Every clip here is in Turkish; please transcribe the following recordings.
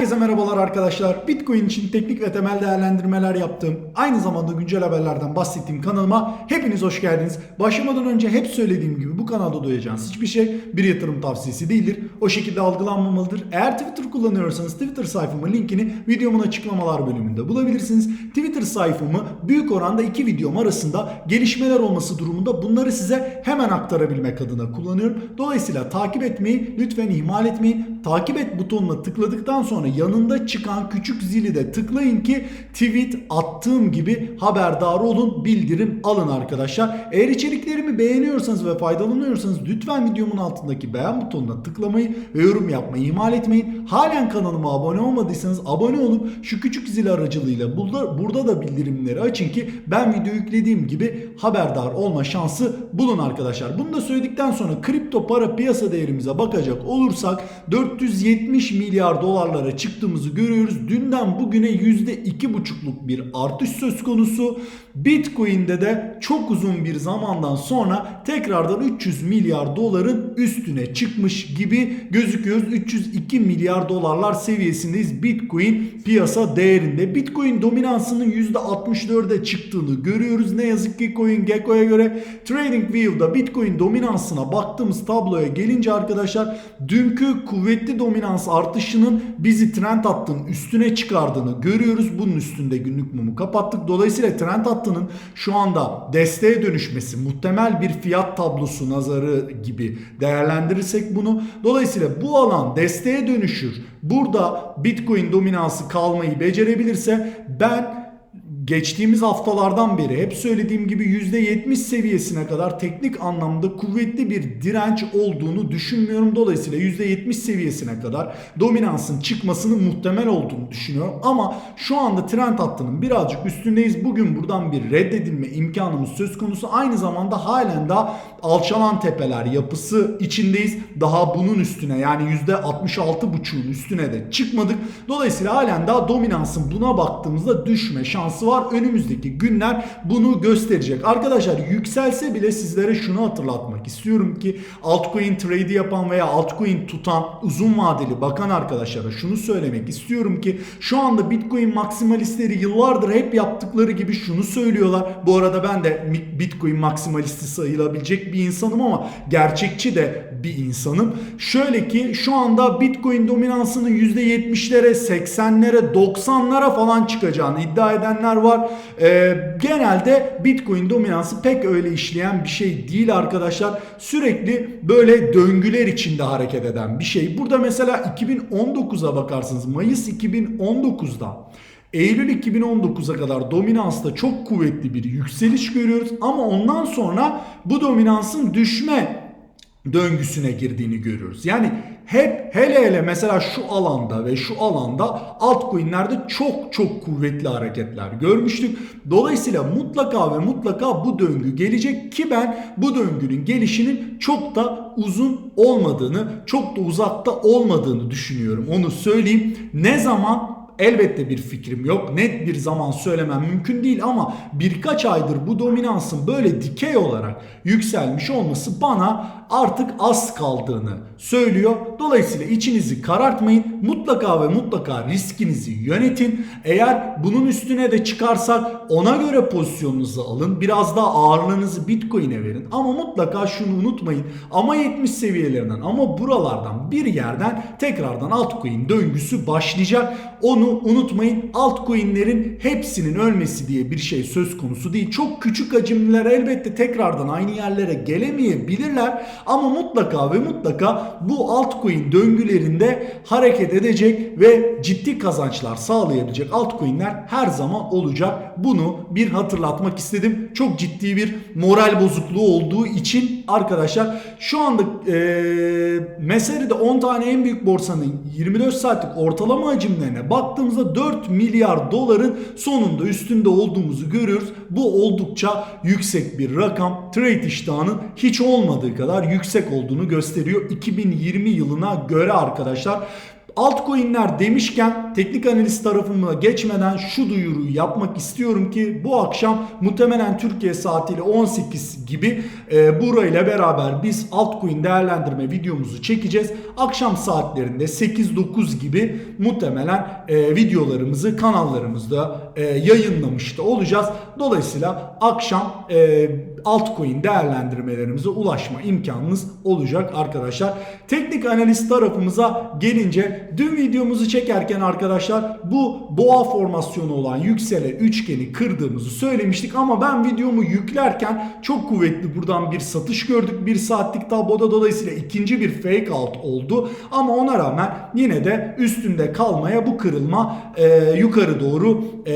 Herkese merhabalar arkadaşlar. Bitcoin için teknik ve temel değerlendirmeler yaptığım, aynı zamanda güncel haberlerden bahsettiğim kanalıma hepiniz hoş geldiniz. Başlamadan önce hep söylediğim gibi bu kanalda duyacağınız hiçbir şey bir yatırım tavsiyesi değildir. O şekilde algılanmamalıdır. Eğer Twitter kullanıyorsanız Twitter sayfamın linkini videomun açıklamalar bölümünde bulabilirsiniz. Twitter sayfamı büyük oranda iki videom arasında gelişmeler olması durumunda bunları size hemen aktarabilmek adına kullanıyorum. Dolayısıyla takip etmeyi lütfen ihmal etmeyin. Takip et butonuna tıkladıktan sonra yanında çıkan küçük zili de tıklayın ki tweet attığım gibi haberdar olun, bildirim alın arkadaşlar. Eğer içeriklerimi beğeniyorsanız ve faydalanıyorsanız lütfen videomun altındaki beğen butonuna tıklamayı ve yorum yapmayı ihmal etmeyin. Halen kanalıma abone olmadıysanız abone olup şu küçük zil aracılığıyla burada, burada da bildirimleri açın ki ben video yüklediğim gibi haberdar olma şansı bulun arkadaşlar. Bunu da söyledikten sonra kripto para piyasa değerimize bakacak olursak 470 milyar dolarlara çıktığımızı görüyoruz. Dünden bugüne %2,5'luk bir artış söz konusu. Bitcoin'de de çok uzun bir zamandan sonra tekrardan 300 milyar doların üstüne çıkmış gibi gözüküyoruz. 302 milyar dolarlar seviyesindeyiz Bitcoin piyasa değerinde. Bitcoin dominansının %64'e çıktığını görüyoruz. Ne yazık ki CoinGecko'ya göre TradingView'da Bitcoin dominansına baktığımız tabloya gelince arkadaşlar dünkü kuvvetli dominans artışının bizi trend hattının üstüne çıkardığını görüyoruz. Bunun üstünde günlük mumu kapattık. Dolayısıyla trend hattının şu anda desteğe dönüşmesi muhtemel bir fiyat tablosu nazarı gibi değerlendirirsek bunu. Dolayısıyla bu alan desteğe dönüşür. Burada Bitcoin dominansı kalmayı becerebilirse ben geçtiğimiz haftalardan beri hep söylediğim gibi %70 seviyesine kadar teknik anlamda kuvvetli bir direnç olduğunu düşünmüyorum. Dolayısıyla %70 seviyesine kadar dominansın çıkmasının muhtemel olduğunu düşünüyorum. Ama şu anda trend hattının birazcık üstündeyiz. Bugün buradan bir reddedilme imkanımız söz konusu. Aynı zamanda halen daha alçalan tepeler yapısı içindeyiz. Daha bunun üstüne yani %66,5'un üstüne de çıkmadık. Dolayısıyla halen daha dominansın buna baktığımızda düşme şansı var. Önümüzdeki günler bunu gösterecek. Arkadaşlar yükselse bile sizlere şunu hatırlatmak istiyorum ki altcoin trade yapan veya altcoin tutan uzun vadeli bakan arkadaşlara şunu söylemek istiyorum ki şu anda Bitcoin maksimalistleri yıllardır hep yaptıkları gibi şunu söylüyorlar. Bu arada ben de Bitcoin maksimalisti sayılabilecek bir insanım ama gerçekçi de bir insanım. Şöyle ki şu anda Bitcoin dominansının %70'lere, 80'lere, 90'lara falan çıkacağını iddia edenler var. Ee, genelde Bitcoin dominansı pek öyle işleyen bir şey değil arkadaşlar. Sürekli böyle döngüler içinde hareket eden bir şey. Burada mesela 2019'a bakarsınız. Mayıs 2019'da Eylül 2019'a kadar dominansta çok kuvvetli bir yükseliş görüyoruz ama ondan sonra bu dominansın düşme döngüsüne girdiğini görüyoruz. Yani hep hele hele mesela şu alanda ve şu alanda altcoin'lerde çok çok kuvvetli hareketler görmüştük. Dolayısıyla mutlaka ve mutlaka bu döngü gelecek ki ben bu döngünün gelişinin çok da uzun olmadığını, çok da uzakta olmadığını düşünüyorum. Onu söyleyeyim. Ne zaman Elbette bir fikrim yok. Net bir zaman söylemem mümkün değil ama birkaç aydır bu dominansın böyle dikey olarak yükselmiş olması bana artık az kaldığını söylüyor. Dolayısıyla içinizi karartmayın. Mutlaka ve mutlaka riskinizi yönetin. Eğer bunun üstüne de çıkarsak ona göre pozisyonunuzu alın. Biraz daha ağırlığınızı Bitcoin'e verin. Ama mutlaka şunu unutmayın. Ama 70 seviyelerinden ama buralardan bir yerden tekrardan altcoin döngüsü başlayacak. Onu unutmayın. Altcoin'lerin hepsinin ölmesi diye bir şey söz konusu değil. Çok küçük hacimliler elbette tekrardan aynı yerlere gelemeyebilirler. Ama mutlaka ve mutlaka bu altcoin döngülerinde hareket edecek ve ciddi kazançlar sağlayabilecek altcoin'ler her zaman olacak. Bunu bir hatırlatmak istedim. Çok ciddi bir moral bozukluğu olduğu için arkadaşlar şu anda ee, Meseri'de 10 tane en büyük borsanın 24 saatlik ortalama hacimlerine baktığımızda 4 milyar doların sonunda üstünde olduğumuzu görüyoruz. Bu oldukça yüksek bir rakam. Trade iştahının hiç olmadığı kadar yüksek olduğunu gösteriyor 2020 yılına göre arkadaşlar. altcoin'ler demişken teknik analiz tarafıma geçmeden şu duyuruyu yapmak istiyorum ki bu akşam muhtemelen Türkiye saatiyle 18 gibi e, burayla beraber biz altcoin değerlendirme videomuzu çekeceğiz. Akşam saatlerinde 8-9 gibi muhtemelen e, videolarımızı kanallarımızda e, yayınlamış da olacağız. Dolayısıyla akşam e, altcoin değerlendirmelerimize ulaşma imkanınız olacak arkadaşlar. Teknik analiz tarafımıza gelince dün videomuzu çekerken arkadaşlar bu boğa formasyonu olan yüksele üçgeni kırdığımızı söylemiştik ama ben videomu yüklerken çok kuvvetli buradan bir satış gördük. Bir saatlik tabloda dolayısıyla ikinci bir fake out oldu ama ona rağmen yine de üstünde kalmaya bu kırılma e, yukarı doğru e,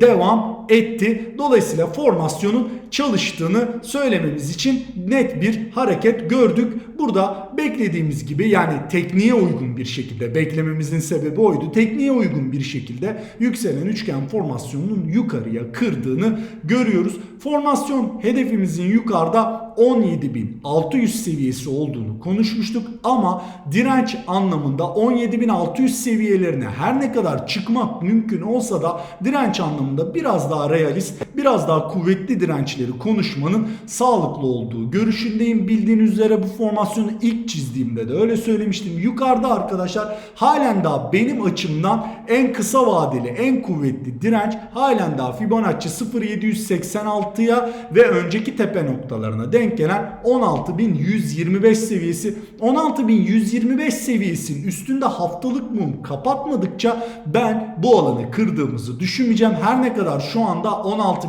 devam etti. Dolayısıyla formasyonun çalıştığını söylememiz için net bir hareket gördük. Burada beklediğimiz gibi yani tekniğe uygun bir şekilde beklememizin sebebi oydu. Tekniğe uygun bir şekilde yükselen üçgen formasyonunun yukarıya kırdığını görüyoruz. Formasyon hedefimizin yukarıda 17.600 seviyesi olduğunu konuşmuştuk ama direnç anlamında 17.600 seviyelerine her ne kadar çıkmak mümkün olsa da direnç anlamında biraz daha realist, biraz daha kuvvetli dirençleri konuşmanın sağlıklı olduğu görüşündeyim. Bildiğiniz üzere bu formasyonu ilk çizdiğimde de öyle söylemiştim. Yukarıda arkadaşlar halen daha benim açımdan en kısa vadeli, en kuvvetli direnç halen daha Fibonacci 0.786'ya ve önceki tepe noktalarına denk gelen 16.125 seviyesi. 16.125 seviyesinin üstünde haftalık mum kapatmadıkça ben bu alanı kırdığımızı düşünmeyeceğim. Her ne kadar şu anda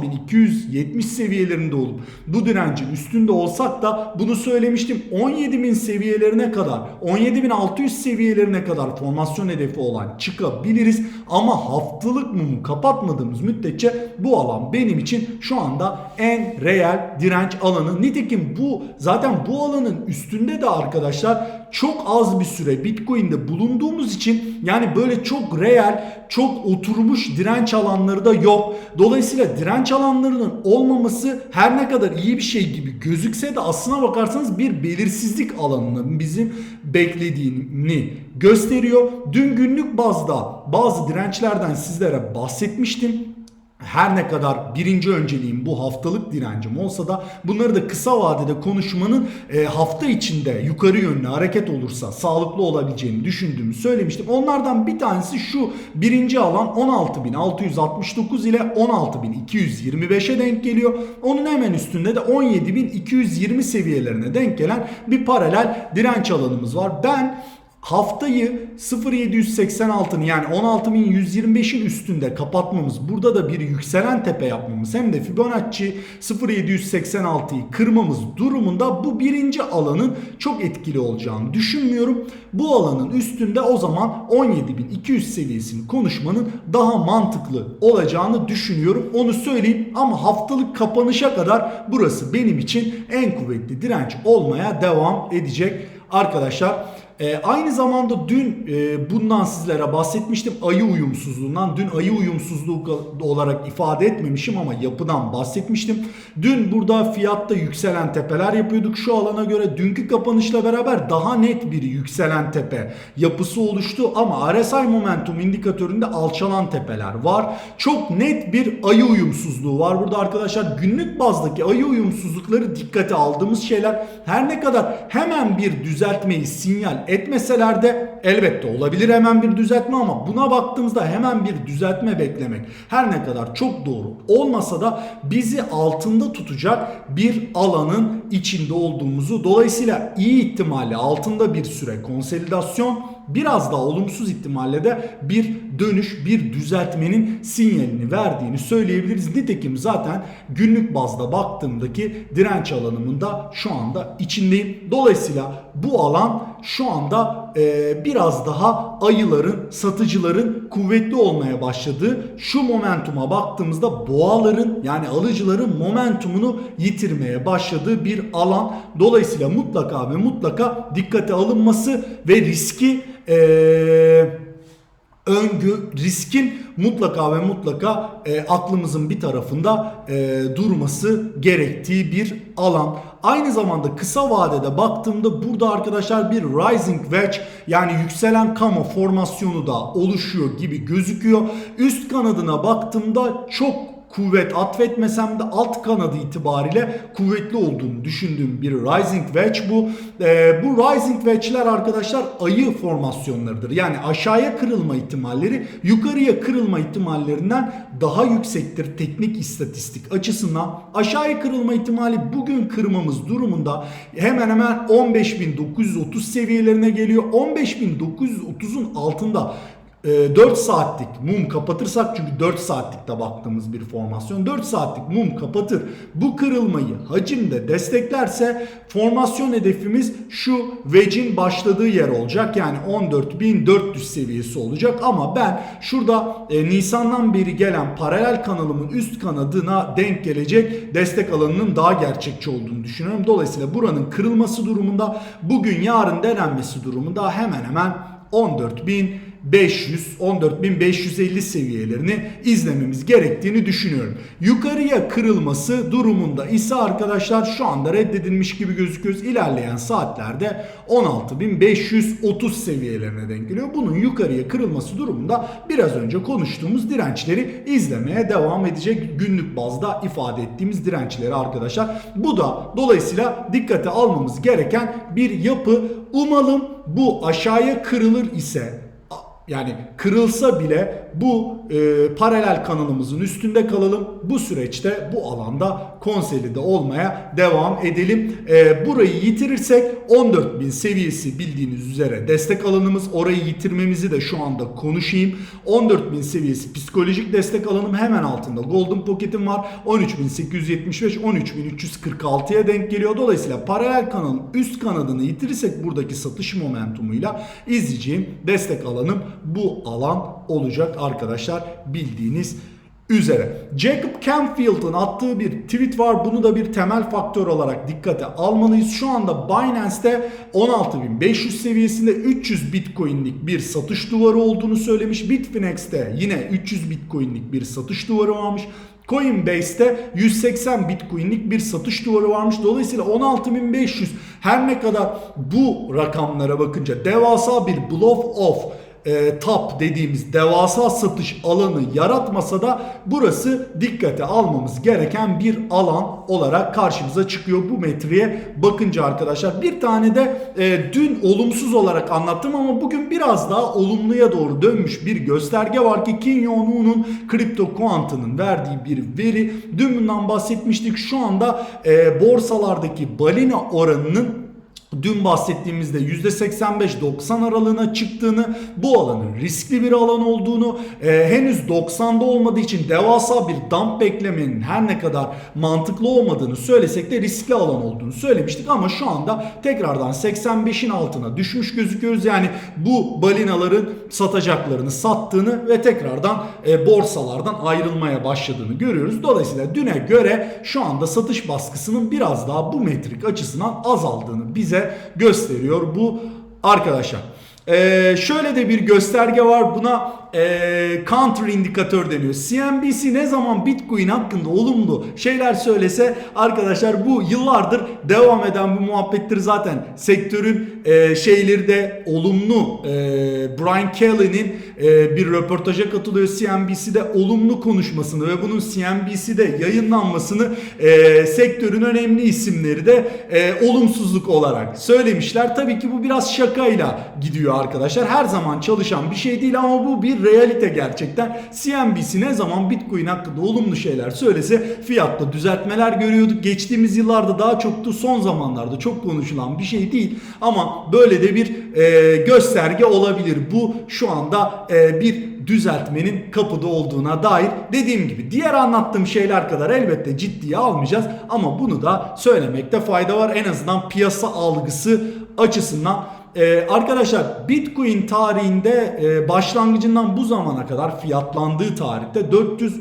16.270 seviyelerinde olup bu direncin üstünde olsak da bunu söylemiştim. 17.000 seviyelerine kadar 17.600 seviyelerine kadar formasyon hedefi olan çıkabiliriz. Ama haftalık mumu kapatmadığımız müddetçe bu alan benim için şu anda en reel direnç alanı. Nitekim bu zaten bu alanın üstünde de arkadaşlar çok az bir süre Bitcoin'de bulunduğumuz için yani böyle çok reel, çok oturmuş direnç alanları da yok. Dolayısıyla direnç alanlarının olmaması her ne kadar iyi bir şey gibi gözükse de aslına bakarsanız bir belirsizlik alanının bizim beklediğini gösteriyor. Dün günlük bazda bazı dirençlerden sizlere bahsetmiştim her ne kadar birinci önceliğim bu haftalık direncim olsa da bunları da kısa vadede konuşmanın e, hafta içinde yukarı yönlü hareket olursa sağlıklı olabileceğini düşündüğümü söylemiştim. Onlardan bir tanesi şu birinci alan 16.669 ile 16.225'e denk geliyor. Onun hemen üstünde de 17.220 seviyelerine denk gelen bir paralel direnç alanımız var. Ben Haftayı 0786'ın yani 16125'in üstünde kapatmamız, burada da bir yükselen tepe yapmamız hem de Fibonacci 0786'yı kırmamız durumunda bu birinci alanın çok etkili olacağını düşünmüyorum. Bu alanın üstünde o zaman 17200 seviyesini konuşmanın daha mantıklı olacağını düşünüyorum. Onu söyleyeyim ama haftalık kapanışa kadar burası benim için en kuvvetli direnç olmaya devam edecek arkadaşlar. E, aynı zamanda dün e, bundan sizlere bahsetmiştim ayı uyumsuzluğundan. Dün ayı uyumsuzluğu olarak ifade etmemişim ama yapıdan bahsetmiştim. Dün burada fiyatta yükselen tepeler yapıyorduk. Şu alana göre dünkü kapanışla beraber daha net bir yükselen tepe yapısı oluştu. Ama RSI Momentum indikatöründe alçalan tepeler var. Çok net bir ayı uyumsuzluğu var. Burada arkadaşlar günlük bazdaki ayı uyumsuzlukları dikkate aldığımız şeyler her ne kadar hemen bir düzeltmeyi sinyal etmeseler de elbette olabilir hemen bir düzeltme ama buna baktığımızda hemen bir düzeltme beklemek her ne kadar çok doğru olmasa da bizi altında tutacak bir alanın içinde olduğumuzu dolayısıyla iyi ihtimalle altında bir süre konsolidasyon biraz daha olumsuz ihtimalle de bir dönüş, bir düzeltmenin sinyalini verdiğini söyleyebiliriz. Nitekim zaten günlük bazda baktığımdaki direnç alanımında şu anda içindeyim. Dolayısıyla bu alan şu anda e, biraz daha ayıların, satıcıların kuvvetli olmaya başladığı şu momentuma baktığımızda boğaların yani alıcıların momentumunu yitirmeye başladığı bir alan. Dolayısıyla mutlaka ve mutlaka dikkate alınması ve riski eee öngü riskin mutlaka ve mutlaka e, aklımızın bir tarafında e, durması gerektiği bir alan. Aynı zamanda kısa vadede baktığımda burada arkadaşlar bir rising wedge yani yükselen kama formasyonu da oluşuyor gibi gözüküyor. Üst kanadına baktığımda çok kuvvet atfetmesem de alt kanadı itibariyle kuvvetli olduğunu düşündüğüm bir rising wedge bu. Ee, bu rising wedge'ler arkadaşlar ayı formasyonlarıdır. Yani aşağıya kırılma ihtimalleri yukarıya kırılma ihtimallerinden daha yüksektir teknik istatistik açısından. Aşağıya kırılma ihtimali bugün kırmamız durumunda hemen hemen 15.930 seviyelerine geliyor. 15.930'un altında 4 saatlik mum kapatırsak çünkü 4 saatlikte baktığımız bir formasyon 4 saatlik mum kapatır. Bu kırılmayı hacimde desteklerse formasyon hedefimiz şu wedge'in başladığı yer olacak. Yani 14.400 seviyesi olacak ama ben şurada e, Nisan'dan beri gelen paralel kanalımın üst kanadına denk gelecek destek alanının daha gerçekçi olduğunu düşünüyorum. Dolayısıyla buranın kırılması durumunda bugün yarın denenmesi durumunda hemen hemen 14.000 500 14550 seviyelerini izlememiz gerektiğini düşünüyorum. Yukarıya kırılması durumunda ise arkadaşlar şu anda reddedilmiş gibi gözüküyoruz. İlerleyen saatlerde 16530 seviyelerine denk geliyor. Bunun yukarıya kırılması durumunda biraz önce konuştuğumuz dirençleri izlemeye devam edecek. Günlük bazda ifade ettiğimiz dirençleri arkadaşlar. Bu da dolayısıyla dikkate almamız gereken bir yapı. Umalım bu aşağıya kırılır ise yani kırılsa bile bu e, paralel kanalımızın üstünde kalalım. Bu süreçte bu alanda konsolide olmaya devam edelim. E, burayı yitirirsek 14.000 seviyesi bildiğiniz üzere destek alanımız. Orayı yitirmemizi de şu anda konuşayım. 14.000 seviyesi psikolojik destek alanım hemen altında. Golden Pocket'im var. 13.875 13.346'ya denk geliyor. Dolayısıyla paralel kanalın üst kanadını yitirirsek buradaki satış momentumuyla izleyeceğim destek alanım bu alan olacak arkadaşlar bildiğiniz üzere. Jacob Canfield'ın attığı bir tweet var. Bunu da bir temel faktör olarak dikkate almalıyız. Şu anda Binance'te 16.500 seviyesinde 300 Bitcoin'lik bir satış duvarı olduğunu söylemiş. Bitfinex'te yine 300 Bitcoin'lik bir satış duvarı varmış. Coinbase'te 180 Bitcoin'lik bir satış duvarı varmış. Dolayısıyla 16.500 her ne kadar bu rakamlara bakınca devasa bir blow off e, top dediğimiz devasa satış alanı yaratmasa da burası dikkate almamız gereken bir alan olarak karşımıza çıkıyor bu metreye bakınca arkadaşlar. Bir tane de e, dün olumsuz olarak anlattım ama bugün biraz daha olumluya doğru dönmüş bir gösterge var ki Jong-un'un kripto kuantının verdiği bir veri. Dün bundan bahsetmiştik. Şu anda e, borsalardaki balina oranının dün bahsettiğimizde %85-90 aralığına çıktığını, bu alanın riskli bir alan olduğunu, e, henüz 90'da olmadığı için devasa bir dump beklemenin her ne kadar mantıklı olmadığını söylesek de riskli alan olduğunu söylemiştik ama şu anda tekrardan 85'in altına düşmüş gözüküyoruz. Yani bu balinaların satacaklarını sattığını ve tekrardan e, borsalardan ayrılmaya başladığını görüyoruz. Dolayısıyla düne göre şu anda satış baskısının biraz daha bu metrik açısından azaldığını bize gösteriyor bu arkadaşlar. Ee, şöyle de bir gösterge var buna e, counter indikatör deniyor. CNBC ne zaman Bitcoin hakkında olumlu şeyler söylese arkadaşlar bu yıllardır devam eden bu muhabbettir zaten sektörün e, şeyleri de olumlu e, Brian Kelly'nin e, bir röportaja katılıyor CNBC'de olumlu konuşmasını ve bunun CNBC'de yayınlanmasını e, sektörün önemli isimleri de e, olumsuzluk olarak söylemişler. Tabii ki bu biraz şakayla gidiyor arkadaşlar. Her zaman çalışan bir şey değil ama bu bir realite gerçekten. CNBC ne zaman Bitcoin hakkında olumlu şeyler söylese fiyatta düzeltmeler görüyorduk. Geçtiğimiz yıllarda daha çoktu. Son zamanlarda çok konuşulan bir şey değil. Ama böyle de bir e, gösterge olabilir. Bu şu anda e, bir düzeltmenin kapıda olduğuna dair dediğim gibi diğer anlattığım şeyler kadar elbette ciddiye almayacağız ama bunu da söylemekte fayda var. En azından piyasa algısı açısından ee, arkadaşlar Bitcoin tarihinde e, başlangıcından bu zamana kadar fiyatlandığı tarihte 400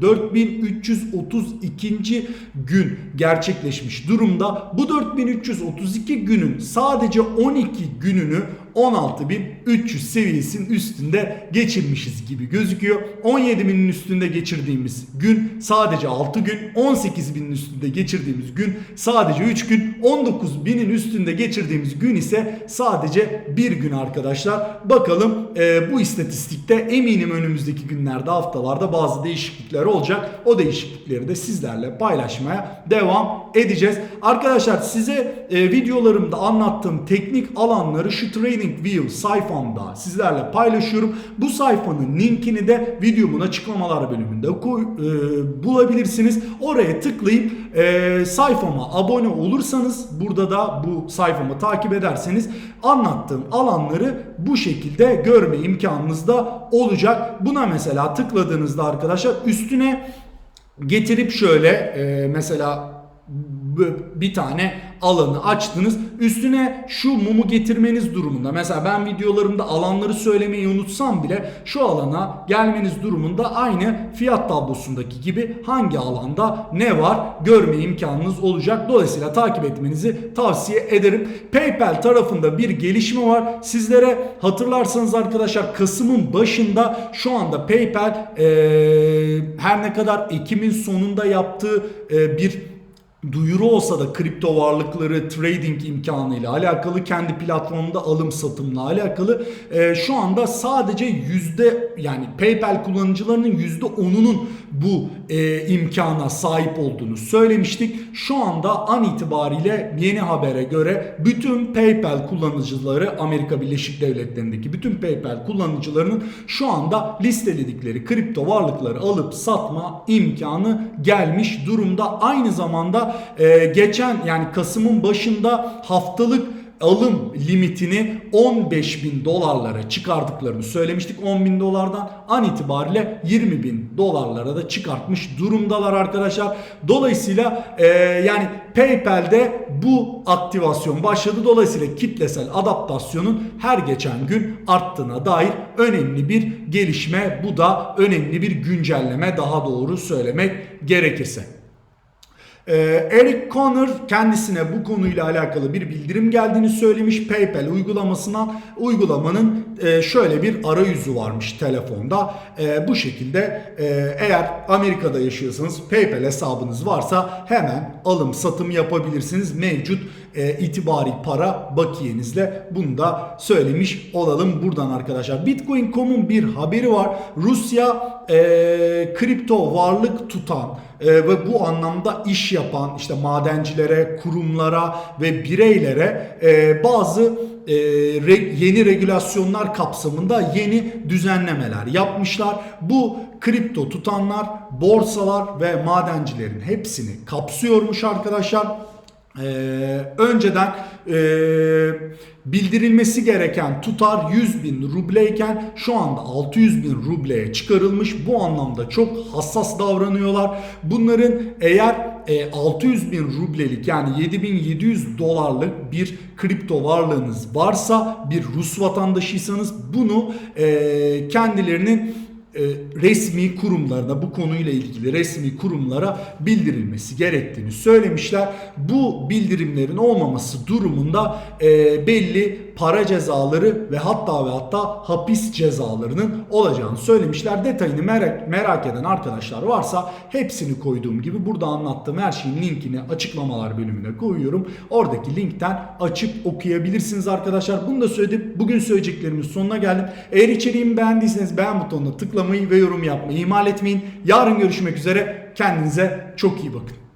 4332. gün gerçekleşmiş durumda. Bu 4332 günün sadece 12 gününü 16.300 seviyesinin üstünde geçirmişiz gibi gözüküyor. 17.000'in üstünde geçirdiğimiz gün sadece 6 gün, 18.000'in üstünde geçirdiğimiz gün sadece 3 gün, 19.000'in üstünde geçirdiğimiz gün ise sadece 1 gün arkadaşlar. Bakalım e, bu istatistikte eminim önümüzdeki günlerde haftalarda bazı değişiklikler olacak. O değişiklikleri de sizlerle paylaşmaya devam edeceğiz. Arkadaşlar size e, videolarımda anlattığım teknik alanları şu TradingView sayfamda sizlerle paylaşıyorum. Bu sayfanın linkini de videomun açıklamalar bölümünde koy, e, bulabilirsiniz. Oraya tıklayıp e, sayfama abone olursanız burada da bu sayfamı takip ederseniz anlattığım alanları bu şekilde görme imkanınız da olacak. Buna mesela tıkladığınızda arkadaşlar üstüne getirip şöyle e, mesela bir tane alanı açtınız. Üstüne şu mumu getirmeniz durumunda. Mesela ben videolarımda alanları söylemeyi unutsam bile şu alana gelmeniz durumunda aynı fiyat tablosundaki gibi hangi alanda ne var görme imkanınız olacak. Dolayısıyla takip etmenizi tavsiye ederim. PayPal tarafında bir gelişme var. Sizlere hatırlarsanız arkadaşlar Kasım'ın başında şu anda PayPal eee, her ne kadar Ekim'in sonunda yaptığı eee, bir duyuru olsa da kripto varlıkları trading imkanıyla alakalı kendi platformunda alım satımla alakalı e, şu anda sadece yüzde yani PayPal kullanıcılarının yüzde onunun bu e, imkana sahip olduğunu söylemiştik. Şu anda an itibariyle yeni habere göre bütün PayPal kullanıcıları Amerika Birleşik Devletleri'ndeki bütün PayPal kullanıcılarının şu anda listeledikleri kripto varlıkları alıp satma imkanı gelmiş durumda. Aynı zamanda e, geçen yani Kasım'ın başında haftalık alım limitini 15 bin dolarlara çıkardıklarını söylemiştik. 10 bin dolardan an itibariyle 20 bin dolarlara da çıkartmış durumdalar arkadaşlar. Dolayısıyla e, yani PayPal'de bu aktivasyon başladı. Dolayısıyla kitlesel adaptasyonun her geçen gün arttığına dair önemli bir gelişme. Bu da önemli bir güncelleme daha doğru söylemek gerekirse. Ee, Eric Connor kendisine bu konuyla alakalı bir bildirim geldiğini söylemiş. PayPal uygulamasına uygulamanın e, şöyle bir arayüzü varmış telefonda. E, bu şekilde e, eğer Amerika'da yaşıyorsanız PayPal hesabınız varsa hemen alım satım yapabilirsiniz. Mevcut e, itibari para bakiyenizle bunu da söylemiş olalım buradan arkadaşlar. Bitcoin.com'un bir haberi var. Rusya e, kripto varlık tutan e, ve bu anlamda iş yapan işte madencilere, kurumlara ve bireylere e, bazı e, re- yeni regülasyonlar kapsamında yeni düzenlemeler yapmışlar. Bu kripto tutanlar, borsalar ve madencilerin hepsini kapsıyormuş arkadaşlar. Ee, önceden e, bildirilmesi gereken tutar 100 bin rubleyken şu anda 600 bin rubleye çıkarılmış. Bu anlamda çok hassas davranıyorlar. Bunların eğer e, 600 bin rublelik yani 7700 dolarlık bir kripto varlığınız varsa bir Rus vatandaşıysanız bunu e, kendilerinin resmi kurumlarına bu konuyla ilgili resmi kurumlara bildirilmesi gerektiğini söylemişler. Bu bildirimlerin olmaması durumunda e, belli para cezaları ve hatta ve hatta hapis cezalarının olacağını söylemişler. Detayını merak, merak eden arkadaşlar varsa hepsini koyduğum gibi burada anlattığım her şeyin linkini açıklamalar bölümüne koyuyorum. Oradaki linkten açıp okuyabilirsiniz arkadaşlar. Bunu da söyledim. Bugün söyleyeceklerimin sonuna geldim. Eğer içeriğimi beğendiyseniz beğen butonuna tıklamayı ve yorum yapmayı ihmal etmeyin. Yarın görüşmek üzere. Kendinize çok iyi bakın.